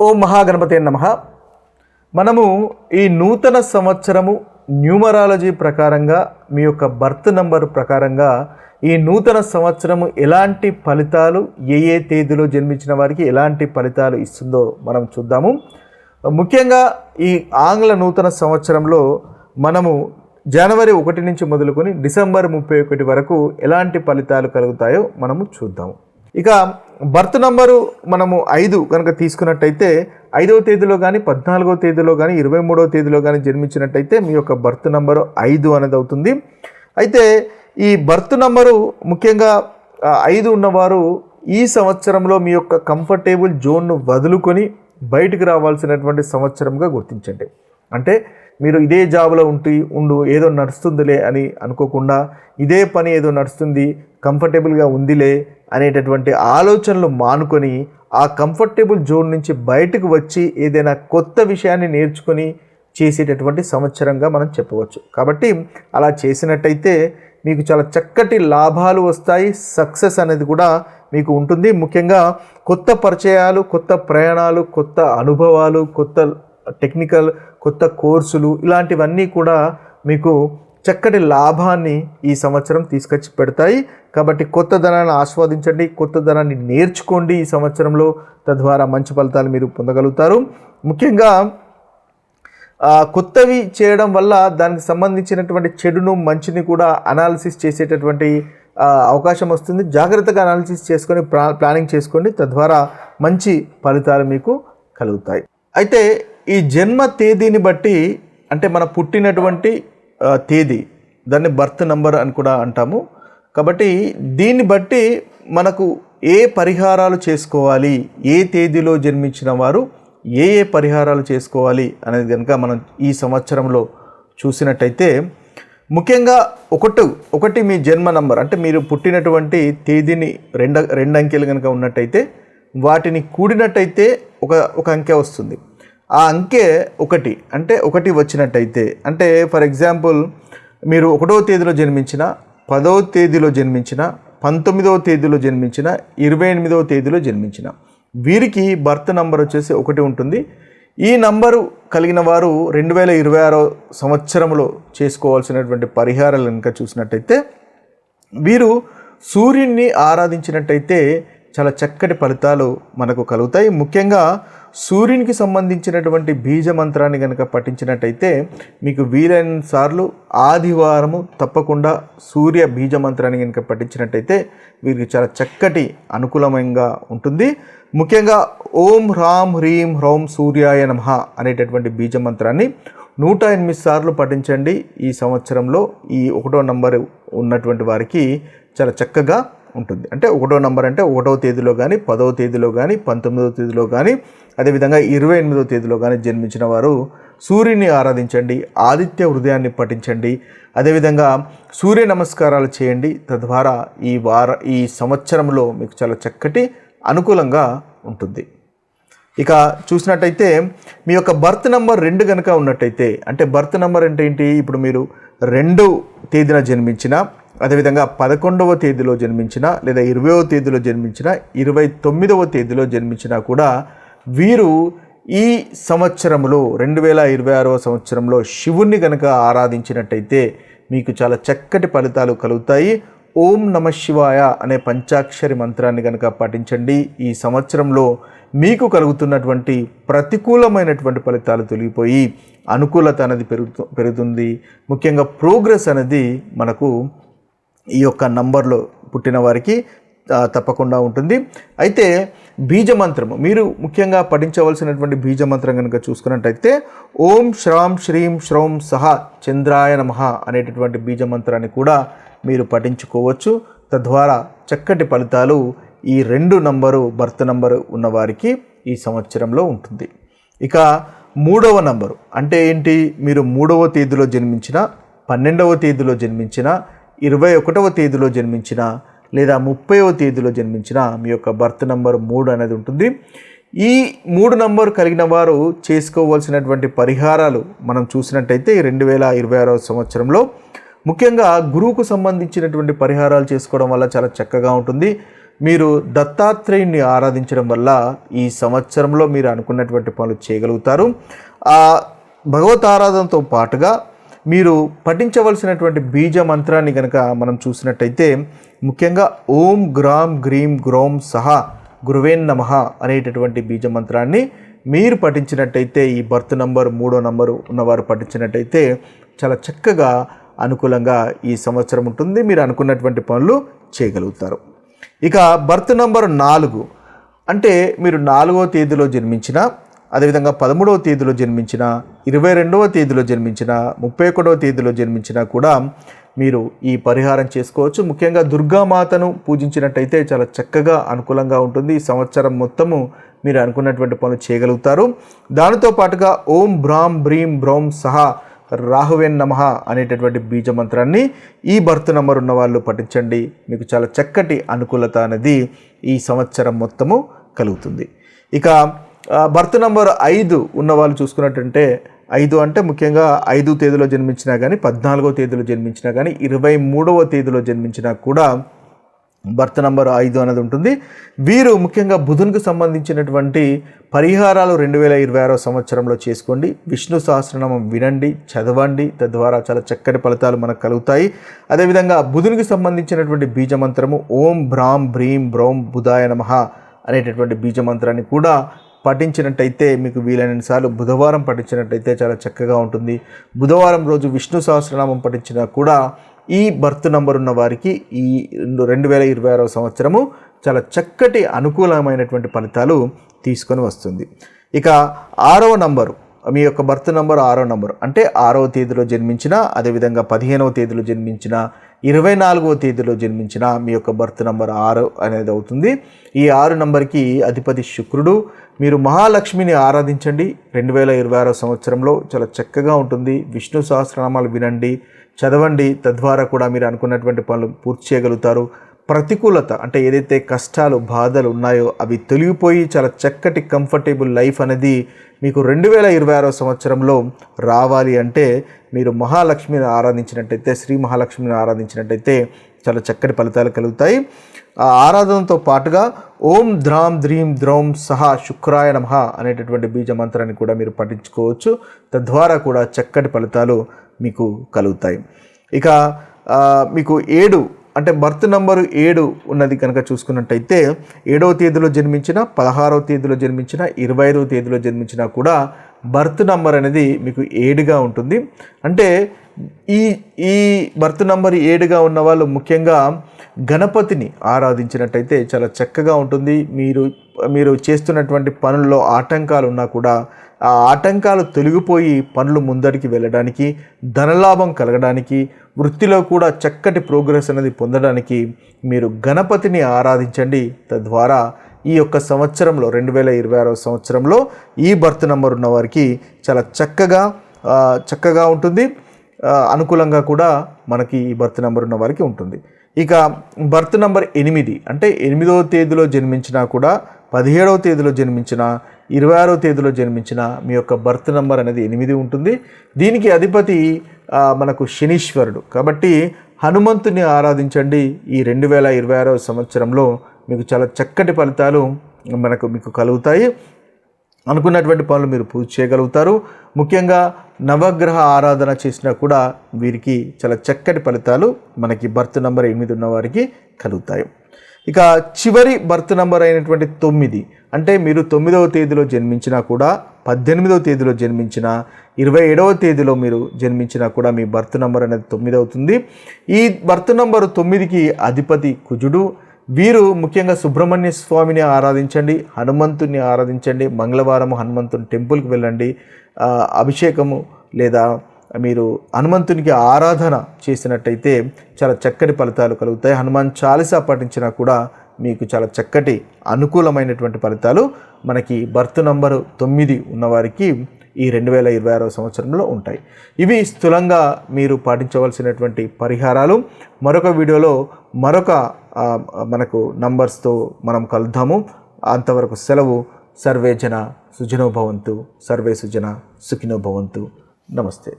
ఓ మహాగణపతి నమ. మనము ఈ నూతన సంవత్సరము న్యూమరాలజీ ప్రకారంగా మీ యొక్క బర్త్ నంబర్ ప్రకారంగా ఈ నూతన సంవత్సరము ఎలాంటి ఫలితాలు ఏ ఏ తేదీలో జన్మించిన వారికి ఎలాంటి ఫలితాలు ఇస్తుందో మనం చూద్దాము. ముఖ్యంగా ఈ ఆంగ్ల నూతన సంవత్సరంలో మనము జనవరి ఒకటి నుంచి మొదలుకొని డిసెంబర్ ముప్పై ఒకటి వరకు ఎలాంటి ఫలితాలు కలుగుతాయో మనము చూద్దాము. ఇక బర్త్ నంబరు మనము ఐదు కనుక తీసుకున్నట్టయితే ఐదవ తేదీలో కానీ పద్నాలుగో తేదీలో కానీ ఇరవై మూడవ తేదీలో కానీ జన్మించినట్టయితే మీ యొక్క బర్త్ నంబరు ఐదు అనేది అవుతుంది. అయితే ఈ బర్త్ నంబరు ముఖ్యంగా ఐదు ఉన్నవారు ఈ సంవత్సరంలో మీ యొక్క కంఫర్టేబుల్ జోన్ను వదులుకొని బయటికి రావాల్సినటువంటి సంవత్సరంగా గుర్తించండి. అంటే మీరు ఇదే జాబ్లో ఉండి ఉండు ఏదో నడుస్తుందిలే అని అనుకోకుండా ఇదే పని ఏదో నడుస్తుంది కంఫర్టబుల్గా ఉందిలే అనేటటువంటి ఆలోచనలు మానుకొని ఆ కంఫర్టబుల్ జోన్ నుంచి బయటకు వచ్చి ఏదైనా కొత్త విషయాన్ని నేర్చుకొని చేసేటటువంటి సంవత్సరంగా మనం చెప్పవచ్చు. కాబట్టి అలా చేసినట్టయితే మీకు చాలా చక్కటి లాభాలు వస్తాయి సక్సెస్ అనేది కూడా మీకు ఉంటుంది. ముఖ్యంగా కొత్త పరిచయాలు కొత్త ప్రయాణాలు కొత్త అనుభవాలు కొత్త టెక్నికల్ కొత్త కోర్సులు ఇలాంటివన్నీ కూడా మీకు చక్కటి లాభాన్ని ఈ సంవత్సరం తీసుకొచ్చి పెడతాయి. కాబట్టి కొత్త ధనాన్ని ఆస్వాదించండి కొత్త ధనాన్ని నేర్చుకోండి ఈ సంవత్సరంలో. తద్వారా మంచి ఫలితాలు మీరు పొందగలుగుతారు. ముఖ్యంగా కొత్తవి చేయడం వల్ల దానికి సంబంధించినటువంటి చెడును మంచిని కూడా అనాలిసిస్ చేసేటటువంటి అవకాశం వస్తుంది. జాగ్రత్తగా అనాలిసిస్ చేసుకొని ప్లా ప్లానింగ్ చేసుకోండి. తద్వారా మంచి ఫలితాలు మీకు కలుగుతాయి. అయితే ఈ జన్మ తేదీని బట్టి అంటే మన పుట్టినటువంటి తేదీ. దాన్ని బర్త్ నంబర్ అని కూడా అంటాము. కాబట్టి దీన్ని బట్టి మనకు ఏ పరిహారాలు చేసుకోవాలి ఏ తేదీలో జన్మించిన వారు ఏ ఏ పరిహారాలు చేసుకోవాలి అనేది కనుక మనం ఈ సంవత్సరంలో చూసినట్టయితే ముఖ్యంగా ఒకటి ఒకటి మీ జన్మ నంబర్ అంటే మీరు పుట్టినటువంటి తేదీని రెండు రెండు అంకెలు కనుక ఉన్నట్టయితే వాటిని కూడినట్టయితే ఒక ఒక అంకె వస్తుంది. ఆ అంకె ఒకటి అంటే ఒకటి వచ్చినట్టయితే అంటే ఫర్ ఎగ్జాంపుల్ మీరు ఒకటో తేదీలో జన్మించిన పదో తేదీలో జన్మించిన పంతొమ్మిదవ తేదీలో జన్మించిన ఇరవై ఎనిమిదవ తేదీలో జన్మించిన. వీరికి బర్త్ నంబర్ వచ్చేసి ఒకటి ఉంటుంది. ఈ నంబరు కలిగిన వారు రెండు వేల ఇరవై ఆరో సంవత్సరంలో చేసుకోవాల్సినటువంటి పరిహారాలు కనుక చూసినట్టయితే వీరు సూర్యుడిని ఆరాధించినట్టయితే చాలా చక్కటి ఫలితాలు మనకు కలుగుతాయి. ముఖ్యంగా సూర్యునికి సంబంధించినటువంటి బీజ మంత్రాన్ని కనుక పఠించినట్టయితే మీకు వీలైన సార్లు ఆదివారము తప్పకుండా సూర్య బీజ మంత్రాన్ని కనుక పఠించినట్టయితే వీరికి చాలా చక్కటి అనుకూలమంగా ఉంటుంది. ముఖ్యంగా ఓం హ్రాం హ్రీం హ్రౌం సూర్యాయ నమః అనేటటువంటి బీజ మంత్రాన్ని నూట ఎనిమిది సార్లు పఠించండి. ఈ సంవత్సరంలో ఈ ఒకటో నంబరు ఉన్నటువంటి వారికి చాలా చక్కగా ఉంటుంది. అంటే ఒకటో నంబర్ అంటే ఒకటో తేదీలో కానీ పదవ తేదీలో కానీ పంతొమ్మిదవ తేదీలో కానీ అదేవిధంగా ఇరవై ఎనిమిదవ తేదీలో కానీ జన్మించిన వారు సూర్యుని ఆరాధించండి ఆదిత్య హృదయాన్ని పఠించండి అదేవిధంగా సూర్య నమస్కారాలు చేయండి. తద్వారా ఈ వార ఈ సంవత్సరంలో మీకు చాలా చక్కటి అనుకూలంగా ఉంటుంది. ఇక చూసినట్టయితే మీ యొక్క బర్త్ నెంబర్ రెండు కనుక ఉన్నట్టయితే అంటే బర్త్ నెంబర్ అంటే ఏంటి? ఇప్పుడు మీరు రెండు తేదీన జన్మించిన అదేవిధంగా పదకొండవ తేదీలో జన్మించిన లేదా ఇరవయవ తేదీలో జన్మించిన ఇరవై తొమ్మిదవ తేదీలో జన్మించినా కూడా వీరు ఈ సంవత్సరంలో రెండు వేల ఇరవై ఆరవ సంవత్సరంలో శివుణ్ణి కనుక ఆరాధించినట్టయితే మీకు చాలా చక్కటి ఫలితాలు కలుగుతాయి. ఓం నమ శివాయ అనే పంచాక్షరి మంత్రాన్ని కనుక పాటించండి ఈ సంవత్సరంలో మీకు కలుగుతున్నటువంటి ప్రతికూలమైనటువంటి ఫలితాలు తొలగిపోయి అనుకూలత అనేది పెరుగుతు పెరుగుతుంది. ముఖ్యంగా ప్రోగ్రెస్ అనేది మనకు ఈ యొక్క నంబర్లో పుట్టిన వారికి తప్పకుండా ఉంటుంది. అయితే బీజమంత్రము మీరు ముఖ్యంగా పఠించవలసినటువంటి బీజమంత్రం కనుక చూసుకున్నట్టయితే ఓం శ్రాం శ్రీం శ్రౌం సహ చంద్రాయ నమః అనేటటువంటి బీజమంత్రాన్ని కూడా మీరు పఠించుకోవచ్చు. తద్వారా చక్కటి ఫలితాలు ఈ రెండు నంబరు బర్త్ నంబరు ఉన్నవారికి ఈ సంవత్సరంలో ఉంటుంది. ఇక మూడవ నంబరు అంటే ఏంటి? మీరు మూడవ తేదీలో జన్మించిన పన్నెండవ తేదీలో జన్మించిన ఇరవై ఒకటవ తేదీలో జన్మించిన లేదా ముప్పైవ తేదీలో జన్మించిన మీ యొక్క బర్త్ నంబర్ మూడు అనేది ఉంటుంది. ఈ మూడు నంబర్ కలిగిన వారు చేసుకోవాల్సినటువంటి పరిహారాలు మనం చూసినట్టయితే రెండు వేల ఇరవై ఆరవ సంవత్సరంలో ముఖ్యంగా గురువుకు సంబంధించినటువంటి పరిహారాలు చేసుకోవడం వల్ల చాలా చక్కగా ఉంటుంది. మీరు దత్తాత్రేయుని ఆరాధించడం వల్ల ఈ సంవత్సరంలో మీరు అనుకున్నటువంటి పనులు చేయగలుగుతారు. ఆ భగవత్ ఆరాధనతో పాటుగా మీరు పఠించవలసినటువంటి బీజ మంత్రాన్ని కనుక మనం చూసినట్టయితే ముఖ్యంగా ఓం గ్రామ్ గ్రీం గ్రోం సహా గురువేన్ నమ అనేటటువంటి బీజ మంత్రాన్ని మీరు పఠించినట్టయితే ఈ బర్త్ నంబర్ మూడో నంబరు ఉన్నవారు పఠించినట్టయితే చాలా చక్కగా అనుకూలంగా ఈ సంవత్సరం ఉంటుంది. మీరు అనుకున్నటువంటి పనులు చేయగలుగుతారు. ఇక బర్త్ నంబర్ నాలుగు. అంటే మీరు నాలుగో తేదీలో జన్మించిన అదేవిధంగా పదమూడవ తేదీలో జన్మించిన ఇరవై రెండవ తేదీలో జన్మించిన ముప్పై ఒకటవ తేదీలో జన్మించినా కూడా మీరు ఈ పరిహారం చేసుకోవచ్చు. ముఖ్యంగా దుర్గామాతను పూజించినట్టయితే చాలా చక్కగా అనుకూలంగా ఉంటుంది. ఈ సంవత్సరం మొత్తము మీరు అనుకున్నటువంటి పనులు చేయగలుగుతారు. దానితో పాటుగా ఓం భ్రాం భ్రీం బ్రోం సహా రాహువేన్ నమః అనేటటువంటి బీజ మంత్రాన్ని ఈ బర్త్ నంబర్ ఉన్న వాళ్ళు పఠించండి. మీకు చాలా చక్కటి అనుకూలత అనేది ఈ సంవత్సరం మొత్తము కలుగుతుంది. ఇక బర్త్ నంబర్ ఐదు ఉన్న వాళ్ళు చూసుకున్నట్టంటే ఐదు అంటే ముఖ్యంగా ఐదు తేదీలో జన్మించినా కానీ పద్నాలుగో తేదీలో జన్మించినా కానీ ఇరవై మూడవ తేదీలో జన్మించినా కూడా బర్త్ నంబర్ ఐదు అనేది ఉంటుంది. వీరు ముఖ్యంగా బుధునికి సంబంధించినటువంటి పరిహారాలు రెండు వేల ఇరవై ఆరో సంవత్సరంలో చేసుకోండి. విష్ణు సహస్రనామం వినండి చదవండి. తద్వారా చాలా చక్కటి ఫలితాలు మనకు కలుగుతాయి. అదేవిధంగా బుధునికి సంబంధించినటువంటి బీజమంత్రము ఓం భ్రాం భ్రీం బ్రౌం బుధాయ నమః అనేటటువంటి బీజమంత్రాన్ని కూడా పఠించినట్టయితే మీకు వీలైన సార్లు బుధవారం పఠించినట్టయితే చాలా చక్కగా ఉంటుంది. బుధవారం రోజు విష్ణు సహస్రనామం పఠించినా కూడా ఈ బర్త్ నంబర్ ఉన్న వారికి ఈ రెండు వేల ఇరవై ఆరవ సంవత్సరము చాలా చక్కటి అనుకూలమైనటువంటి ఫలితాలు తీసుకొని వస్తుంది. ఇక ఆరవ నంబరు మీ యొక్క బర్త్ నంబర్ ఆరో నంబర్. అంటే ఆరవ తేదీలో జన్మించిన అదేవిధంగా పదిహేనవ తేదీలో జన్మించిన ఇరవై నాలుగవ తేదీలో జన్మించిన మీ యొక్క బర్త్ నంబర్ ఆరు అనేది అవుతుంది. ఈ ఆరు నంబర్కి అధిపతి శుక్రుడు మీరు మహాలక్ష్మిని ఆరాధించండి. రెండు వేల ఇరవై ఆరో సంవత్సరంలో చాలా చక్కగా ఉంటుంది. విష్ణు సహస్రనామాలు వినండి చదవండి. తద్వారా కూడా మీరు అనుకున్నటువంటి పనులు పూర్తి చేయగలుగుతారు. ప్రతికూలత అంటే ఏదైతే కష్టాలు బాధలు ఉన్నాయో అవి తొలగిపోయి చాలా చక్కటి కంఫర్టబుల్ లైఫ్ అనేది మీకు రెండు వేల ఇరవై ఆరో సంవత్సరంలో రావాలి అంటే మీరు మహాలక్ష్మిని ఆరాధించినట్టయితే శ్రీ మహాలక్ష్మిని ఆరాధించినట్టయితే చాలా చక్కటి ఫలితాలు కలుగుతాయి. ఆ ఆరాధనతో పాటుగా ఓం ద్రాం ద్రీం ద్రౌం సహా శుక్రాయ నమః అనేటటువంటి బీజ మంత్రాన్ని కూడా మీరు పఠించుకోవచ్చు. తద్వారా కూడా చక్కటి ఫలితాలు మీకు కలుగుతాయి. ఇక మీకు ఏడు అంటే బర్త్ నంబరు ఏడు ఉన్నది కనుక చూసుకున్నట్టయితే ఏడవ తేదీలో జన్మించిన పదహారవ తేదీలో జన్మించిన ఇరవై ఐదవ తేదీలో జన్మించినా కూడా బర్త్ నంబర్ అనేది మీకు ఏడుగా ఉంటుంది. అంటే ఈ ఈ బర్త్ నంబర్ ఏడుగా ఉన్న వాళ్ళు ముఖ్యంగా గణపతిని ఆరాధించినట్టయితే చాలా చక్కగా ఉంటుంది. మీరు మీరు చేస్తున్నటువంటి పనుల్లో ఆటంకాలు ఉన్నా కూడా ఆ ఆటంకాలు తొలగిపోయి పనులు ముందరికి వెళ్ళడానికి ధనలాభం కలగడానికి వృత్తిలో కూడా చక్కటి ప్రోగ్రెస్ అనేది పొందడానికి మీరు గణపతిని ఆరాధించండి. తద్వారా ఈ యొక్క సంవత్సరంలో రెండు వేల ఇరవై ఆరవ సంవత్సరంలో ఈ బర్త్ నెంబర్ ఉన్న వారికి చాలా చక్కగా చక్కగా ఉంటుంది. అనుకూలంగా కూడా మనకి ఈ బర్త్ నెంబర్ ఉన్న వారికి ఉంటుంది. ఇక బర్త్ నెంబర్ ఎనిమిది అంటే ఎనిమిదవ తేదీలో జన్మించినా కూడా పదిహేడవ తేదీలో జన్మించిన ఇరవై ఆరో తేదీలో జన్మించిన మీ యొక్క బర్త్ నెంబర్ అనేది ఎనిమిది ఉంటుంది. దీనికి అధిపతి మనకు శనీశ్వరుడు. కాబట్టి హనుమంతుని ఆరాధించండి. ఈ రెండు వేల ఇరవై ఆరో సంవత్సరంలో మీకు చాలా చక్కటి ఫలితాలు మనకు మీకు కలుగుతాయి. అనుకున్నటువంటి పనులు మీరు పూర్తి చేయగలుగుతారు. ముఖ్యంగా నవగ్రహ ఆరాధన చేసినా కూడా వీరికి చాలా చక్కటి ఫలితాలు మనకి బర్త్ నంబర్ ఎనిమిది ఉన్న వారికి కలుగుతాయి. ఇక చివరి బర్త్ నంబర్ అయినటువంటి తొమ్మిది అంటే మీరు తొమ్మిదవ తేదీలో జన్మించినా కూడా పద్దెనిమిదవ తేదీలో జన్మించిన ఇరవై ఏడవ తేదీలో మీరు జన్మించినా కూడా మీ బర్త్ నంబర్ అనేది తొమ్మిది అవుతుంది. ఈ బర్త్ నెంబర్ తొమ్మిదికి అధిపతి కుజుడు వీరు ముఖ్యంగా సుబ్రహ్మణ్య స్వామిని ఆరాధించండి హనుమంతుని ఆరాధించండి మంగళవారం హనుమంతుని టెంపుల్కి వెళ్ళండి అభిషేకము లేదా మీరు హనుమంతునికి ఆరాధన చేసినట్టయితే చాలా చక్కటి ఫలితాలు కలుగుతాయి. హనుమాన్ చాలీసా పఠించినా కూడా మీకు చాలా చక్కటి అనుకూలమైనటువంటి ఫలితాలు మనకి బర్త్ నంబరు తొమ్మిది ఉన్నవారికి ఈ రెండు వేల ఇరవై ఆరవ సంవత్సరంలో ఉంటాయి. ఇవి స్థూలంగా మీరు పాటించవలసినటువంటి పరిహారాలు. మరొక వీడియోలో మరొక మనకు నంబర్స్తో మనం కలుద్దాము. అంతవరకు సెలవు. సర్వే జన సుజనోభవంతు సర్వే సుజన సుఖినోభవంతు నమస్తే.